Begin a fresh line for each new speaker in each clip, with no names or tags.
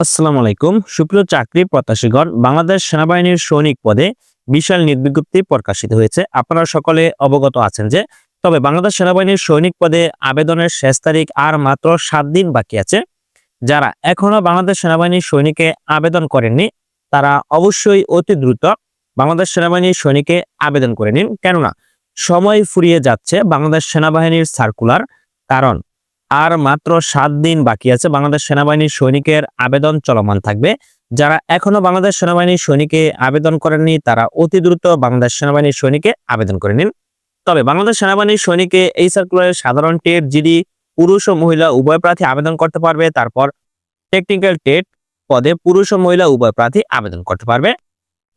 আসসালামু আলাইকুম। সুপ্রিয় চাকরি প্রত্যাশীগণ, বাংলাদেশ সেনাবাহিনীর সৈনিক পদে বিশাল নিয়োগ বিজ্ঞপ্তি প্রকাশিত হয়েছে। আপনারা সকলে অবগত আছেন যে, তবে বাংলাদেশ সেনাবাহিনীর সৈনিক পদে আবেদনের শেষ তারিখ আর মাত্র সাত দিন বাকি আছে। যারা এখনও বাংলাদেশ সেনাবাহিনীর সৈনিকে আবেদন করেননি, তারা অবশ্যই অতি দ্রুত বাংলাদেশ সেনাবাহিনীর সৈনিকে আবেদন করে নিন। কেননা, সময় ফুরিয়ে যাচ্ছে বাংলাদেশ সেনাবাহিনীর সার্কুলার, কারণ আর মাত্র সাত দিন বাকি আছে, বাংলাদেশ সেনাবাহিনীর সৈনিকের আবেদন চলমান থাকবে। যারা এখনও বাংলাদেশ সেনাবাহিনীর সৈনিকে আবেদন করেননি, তারা অতি দ্রুত বাংলাদেশ সেনাবাহিনীর সৈনিকে আবেদন করে নিন। তবে বাংলাদেশ সেনাবাহিনীর সৈনিকে এই সার্কুলারের সাধারণ টেট জিডি পুরুষ ও মহিলা উভয় প্রার্থী আবেদন করতে পারবে, তারপর টেকনিক্যাল টেট পদে পুরুষ ও মহিলা উভয় প্রার্থী আবেদন করতে পারবে।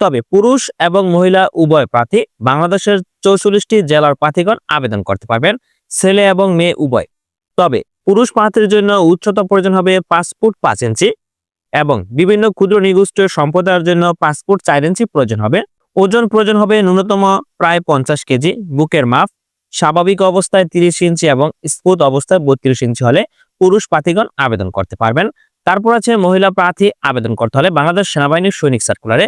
তবে পুরুষ এবং মহিলা উভয় প্রার্থী বাংলাদেশের চৌচল্লিশটি জেলার প্রার্থীগণ আবেদন করতে পারবেন। ছেলে এবং মেয়ে উভয় তবে পুরুষ প্রার্থীর জন্য উচ্চতা প্রয়োজন হবে পাঁচ ফুট পাঁচ ইঞ্চি এবং বিভিন্ন ক্ষুদ্র নিগোষ্ঠীয় সম্প্রদায়ের জন্য পাঁচ ফুট চার ইঞ্চি প্রয়োজন হবে। ওজন প্রয়োজন হবে ন্যূনতম প্রায় পঞ্চাশ কেজি, বুকের মাপ, স্বাভাবিক অবস্থায় তিরিশ ইঞ্চি এবং স্ফুট অবস্থায় বত্রিশ ইঞ্চি হলে পুরুষ প্রার্থীগণ আবেদন করতে পারবেন। তারপর আছে মহিলা প্রার্থী আবেদন করতে হলে বাংলাদেশ সেনাবাহিনীর সৈনিক সার্কুলারে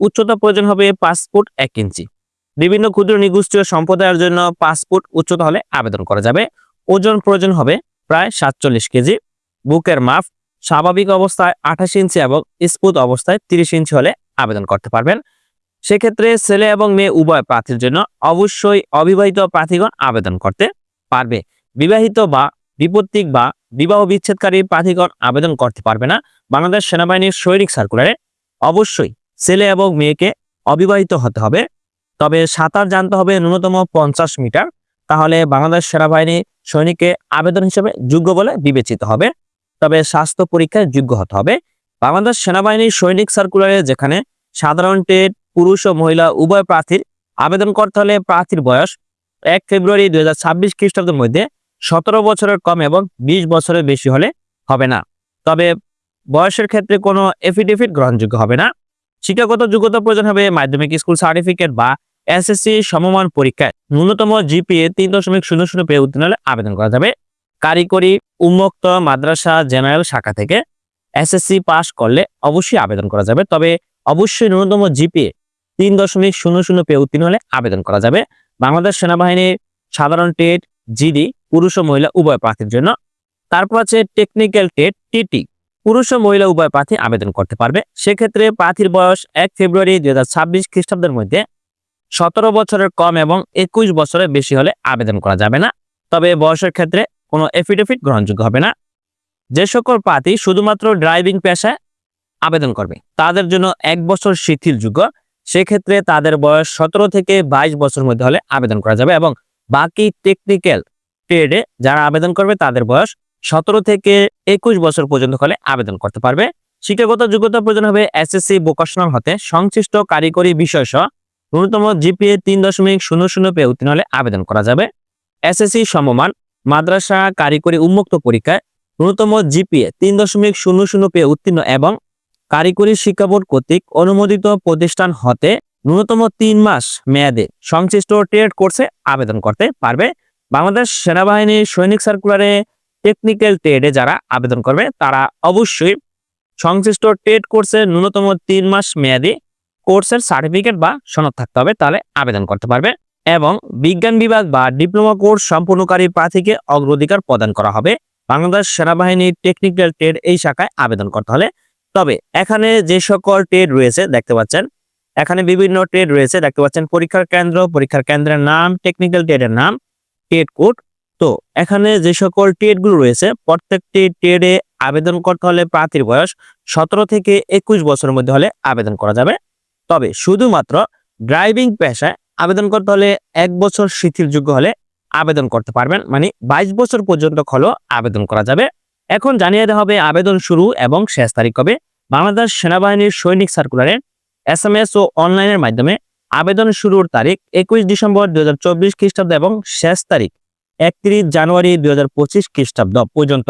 উচ্চতা প্রয়োজন হবে পাঁচ ফুট এক ইঞ্চি। বিভিন্ন ক্ষুদ্র নিগোষ্ঠীয় সম্প্রদায়ের জন্য পাঁচ ফুট উচ্চতা হলে আবেদন করা যাবে। ওজন প্রয়োজন হবে প্রায় সাতচল্লিশ কেজি। বুকের মাপ, স্বাভাবিক অবস্থায় আঠাশ ইঞ্চি এবং স্পুত অবস্থায় তিরিশ ইঞ্চি হলে আবেদন করতে পারবেন। সেক্ষেত্রে ছেলে এবং মেয়ে উভয় প্রার্থীর জন্য অবশ্যই অবিবাহিত প্রার্থীগণ আবেদন করতে পারবে। বিবাহিত বা বিপত্তিক বা বিবাহ বিচ্ছেদকারী প্রার্থীগণ আবেদন করতে পারবে না। বাংলাদেশ সেনাবাহিনীর সৈনিক সার্কুলারে অবশ্যই ছেলে এবং মেয়েকে অবিবাহিত হতে হবে। তবে সাঁতার জানতে হবে ন্যূনতম পঞ্চাশ মিটার। তাহলে বাংলাদেশ সেনাবাহিনী সৈনিককে আবেদন হিসেবে যোগ্য বলে বিবেচিত হবে। তবে স্বাস্থ্য পরীক্ষায় যোগ্য হতে হবে। বাংলাদেশ সেনাবাহিনীর সৈনিক সার্কুলারে যেখানে সাধারণ টেট, পুরুষ ও মহিলা উভয় প্রার্থীর আবেদন করতে হলে প্রার্থীর বয়স এক ফেব্রুয়ারি দুই হাজার ছাব্বিশ খ্রিস্টাব্দের মধ্যে সতেরো বছরের কম এবং বিশ বছরের বেশি হলে হবে না। তবে বয়সের ক্ষেত্রে কোনো এফিডেভিট গ্রহণযোগ্য হবে না। শিক্ষাগত যোগ্যতা প্রয়োজন হবে মাধ্যমিক স্কুল সার্টিফিকেট বা এসএসসি সমমান পরীক্ষায়। ন্যূনতম জিপিএ তিন দশমিক শূন্য শূন্য পেয়ে উত্তীর্ণ হলে আবেদন করা যাবে। কারিগরি, উন্মুক্ত মাদ্রাসা, জেনারেল শাখা থেকে এসএসসি পাস করলে অবশ্যই আবেদন করা যাবে। তবে অবশ্যই ন্যূনতম জিপিএ তিন দশমিক শূন্য শূন্য পেয়ে উত্তীর্ণ হলে আবেদন করা যাবে। বাংলাদেশ সেনাবাহিনীর সাধারণ টেট, জিডি, পুরুষ ও মহিলা উভয় প্রার্থীর জন্য। তারপর আছে টেকনিক্যাল টেট, টিটি। পুরুষ ও মহিলা উভয় প্রার্থী আবেদন করতে পারবে। সেক্ষেত্রে প্রার্থীর বয়স এক ফেব্রুয়ারি দুই হাজার ছাব্বিশ খ্রিস্টাব্দের মধ্যে সতেরো বছরের কম এবং একুশ বছরের বেশি হলে আবেদন করা যাবে না। তবে বয়সের ক্ষেত্রে কোনো এফিডেভিট গ্রহণযোগ্য হবে না। যে সকল প্রার্থী শুধুমাত্র ড্রাইভিং পেশায় আবেদন করবে, তাদের জন্য এক বছর শিথিলযোগ্য সেক্ষেত্রে তাদের বয়স সতেরো থেকে বাইশ বছরের মধ্যে হলে আবেদন করা যাবে এবং বাকি টেকনিক্যাল ট্রেডে যারা আবেদন করবে, তাদের বয়স সতেরো থেকে একুশ বছর পর্যন্ত হলে আবেদন করতে পারবে। শিক্ষাগত যোগ্যতা প্রয়োজন হবে এসএসসি ভোকেশনাল হতে। সংশ্লিষ্ট কারিগরি বিষয় সহ ন্যূনতম জিপিএ তিন দশমিক শূন্য শূন্য পেয়ে উত্তীর্ণ হলে আবেদন করা যাবে। এসএসসি সমমান, মাদ্রাসা কারিগরি উন্মুক্ত পরীক্ষায় ন্যূনতম জিপিএ তিন দশমিক শূন্য শূন্য পেয়ে উত্তীর্ণ এবং কারিগরি শিক্ষা বোর্ড কর্তৃক অনুমোদিত প্রতিষ্ঠান হতে ন্যূনতম তিন মাস মেয়াদে সংশ্লিষ্ট ট্রেড কোর্সে আবেদন করতে পারবে। বাংলাদেশ সেনাবাহিনীর সৈনিক সার্কুলারে টেকনিক্যাল ট্রেডে যারা আবেদন করবে, তারা অবশ্যই সংশ্লিষ্ট ট্রেড কোর্সে ন্যূনতম তিন মাস মেয়াদী কোর্সের সার্টিফিকেট বা সনদ থাকতে হবে, তাহলে আবেদন করতে পারবে। এবং বিজ্ঞান বিভাগ বা ডিপ্লোমা কোর্স সম্পূর্ণকারী প্রার্থীকে অগ্রাধিকার প্রদান করা হবে। বাংলাদেশ সেনাবাহিনীর টেকনিক্যাল ট্রেড এই শাখায় আবেদন করতে হলে। তবে এখানে যে সকল ট্রেড রয়েছে, দেখতে পাচ্ছেন, এখানে বিভিন্ন ট্রেড রয়েছে, দেখতে পাচ্ছেন, পরীক্ষার কেন্দ্র, পরীক্ষার কেন্দ্রের নাম, টেকনিক্যাল ট্রেডের নাম, ট্রেড কোড। তো এখানে যে সকল ট্রেডগুলো রয়েছে, প্রত্যেকটি ট্রেডে আবেদন করতে হলে প্রার্থীর বয়স সতেরো থেকে একুশ বছরের মধ্যে হলে আবেদন করা যাবে। তবে শুধুমাত্র ড্রাইভিং পেশায় আবেদন করতে হলে এক বছর শিথিলযোগ্য হলে আবেদন করতে পারবেন। মানে বাইশ বছর পর্যন্ত হলেও আবেদন করা যাবে। এখন জানিয়ে দেওয়া হবে, আবেদন শুরু এবং শেষ তারিখ কবে। বাংলাদেশ সেনাবাহিনীর সৈনিক সার্কুলারে এস এম এস ও অনলাইনের মাধ্যমে আবেদন শুরুর তারিখ একুশ ডিসেম্বর দুই হাজার চব্বিশ খ্রিস্টাব্দ এবং শেষ তারিখ একত্রিশ জানুয়ারি দুই হাজার পঁচিশ খ্রিস্টাব্দ পর্যন্ত।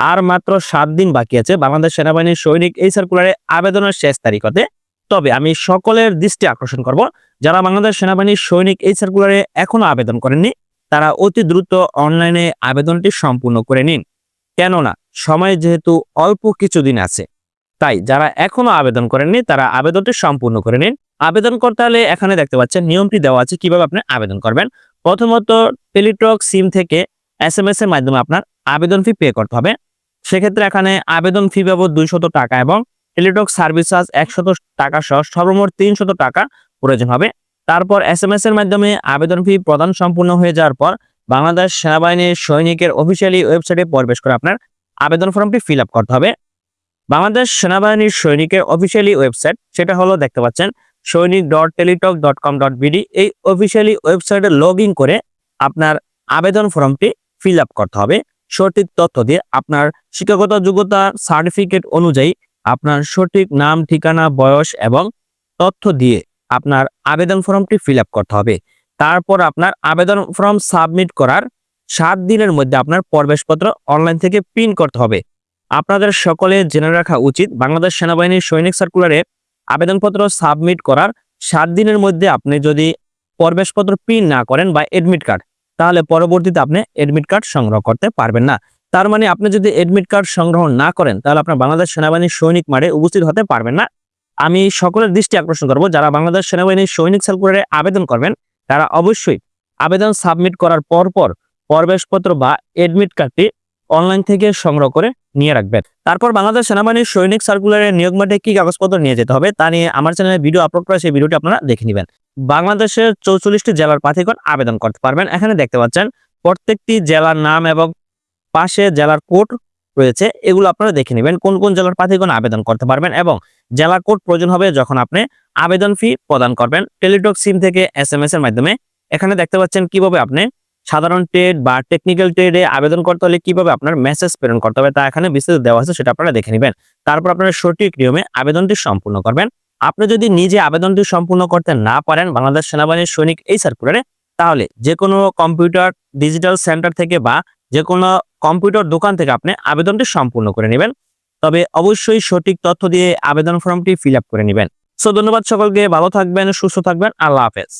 আর মাত্র সাত দিন বাকি আছে বাংলাদেশ সেনাবাহিনীর সৈনিক এই সার্কুলারে আবেদনের শেষ তারিখ হতে। তবে আমি সকলের দৃষ্টি আকর্ষণ করব। যারা বাংলাদেশ সেনাবাহিনীর সৈনিক এই সার্কুলারে এখনও আবেদন করেননি, তারা অতি দ্রুত অনলাইনে আবেদনটি সম্পূর্ণ করে নিন। কেননা, সময় যেহেতু অল্প কিছুদিন আছে, তাই যারা এখনও আবেদন করেননি, তারা আবেদনটি সম্পূর্ণ করে নিন। আবেদন করতে হলে এখানে দেখতে পাচ্ছেন, নিয়মটি দেওয়া আছে কীভাবে আপনি আবেদন করবেন। প্রথমত টেলিটক সিম থেকে এস এম এর মাধ্যমে আপনার আবেদন ফি পে করতে হবে। সেক্ষেত্রে এখানে আবেদন ফি বাবদ দুইশত টাকা এবং টেলিটক সার্ভিস চার্জ একশত টাকা সহ সর্বমোট তিনশত টাকা প্রয়োজন হবে। তারপর এস এম এস এর মাধ্যমে আবেদন ফি প্রদান সম্পূর্ণ হয়ে যাওয়ার পর বাংলাদেশ সেনাবাহিনীর সৈনিকের অফিসিয়ালি ওয়েবসাইটে প্রবেশ করে আপনার আবেদন ফর্মটি ফিল আপ করতে হবে। বাংলাদেশ সেনাবাহিনীর সৈনিকের অফিসিয়ালি ওয়েবসাইট সেটা হলো দেখতে পাচ্ছেন Sainik dot teletalk dot com dot BD এই অফিসিয়ালি ওয়েবসাইটে লগ করে আপনার আবেদন ফর্মটি ফিল আপ করতে হবে। সঠিক তথ্য দিয়ে আপনার শিক্ষাগত যোগ্যতা সার্টিফিকেট অনুযায়ী আপনার সঠিক নাম, ঠিকানা, বয়স এবং তথ্য দিয়ে আপনার আবেদন ফর্মটি ফিল করতে হবে। তারপর আপনার আবেদন ফর্ম সাবমিট করার সাত দিনের মধ্যে আপনার প্রবেশপত্র অনলাইন থেকে প্রিন্ট করতে হবে। আপনাদের সকলে জেনে রাখা উচিত, বাংলাদেশ সেনাবাহিনীর সৈনিক সার্কুলারে আবেদনপত্র সাবমিট করার সাত দিনের মধ্যে আপনি যদি প্রবেশপত্র প্রিন্ট না করেন বা এডমিট কার্ড, তাহলে পরবর্তীতে আপনি এডমিট কার্ড সংগ্রহ করতে পারবেন না। তার মানে আপনি যদি এডমিট কার্ড সংগ্রহ না করেন, তাহলে আপনার বাংলাদেশ সেনাবাহিনীর সৈনিক মাঠে উপস্থিত হতে পারবেন না। আমি সকলের দৃষ্টি আকর্ষণ করব, যারা বাংলাদেশ সেনাবাহিনীর সৈনিক সার্কুলারে আবেদন করবেন, তারা অবশ্যই আবেদন সাবমিট করার পর পর প্রবেশপত্র বা এডমিট কার্ডটি অনলাইন থেকে সংগ্রহ করে নিয়ে রাখবেন। তারপর বাংলাদেশ সেনাবাহিনীর সৈনিক সার্কুলারের নিয়োগ মাঠে কি কাগজপত্র নিয়ে যেতে হবে, তা নিয়ে আমার চ্যানেলে ভিডিও আপলোড করা, সেই ভিডিওটি আপনারা দেখে নেবেন। বাংলাদেশের চৌচল্লিশটি জেলার প্রার্থীগণ আবেদন করতে পারবেন। এখানে দেখতে পাচ্ছেন, প্রত্যেকটি জেলার নাম এবং পাশে জেলার কোড রয়েছে, এগুলো আপনারা দেখে নেবেন। কোন কোন জেলার প্রার্থীগণ আবেদন করতে পারবেন এবং জেলা কোড প্রয়োজন হবে যখন আপনি আবেদন ফি প্রদান করবেন। টেলিটক সিম থেকে এস এম এস এর মাধ্যমে এখানে দেখতে পাচ্ছেন কীভাবে আপনি সাধারণ ট্রেড বা টেকনিক্যাল ট্রেডে আবেদন করতে হলে কীভাবে আপনার মেসেজ প্রেরণ করতে হবে তা এখানে বিস্তারিত দেওয়া আছে, সেটা আপনারা দেখে নেবেন। তারপর আপনারা সঠিক নিয়মে আবেদনটি সম্পূর্ণ করবেন। আপনি যদি নিজে আবেদনটি সম্পূর্ণ করতে না পারেন, বাংলাদেশ সেনাবাহিনীর সৈনিক এই সার্কুলারে তাহলে যে কোনো কম্পিউটার ডিজিটাল সেন্টার থেকে বা যে কোনো কম্পিউটার দোকান থেকে আপনি আবেদনটি সম্পূর্ণ করে নেবেন। তবে অবশ্যই সঠিক তথ্য দিয়ে আবেদন ফর্মটি ফিল করে নেবেন। সো ধন্যবাদ সকলকে, ভালো থাকবেন, সুস্থ থাকবেন, আল্লাহ হাফেজ।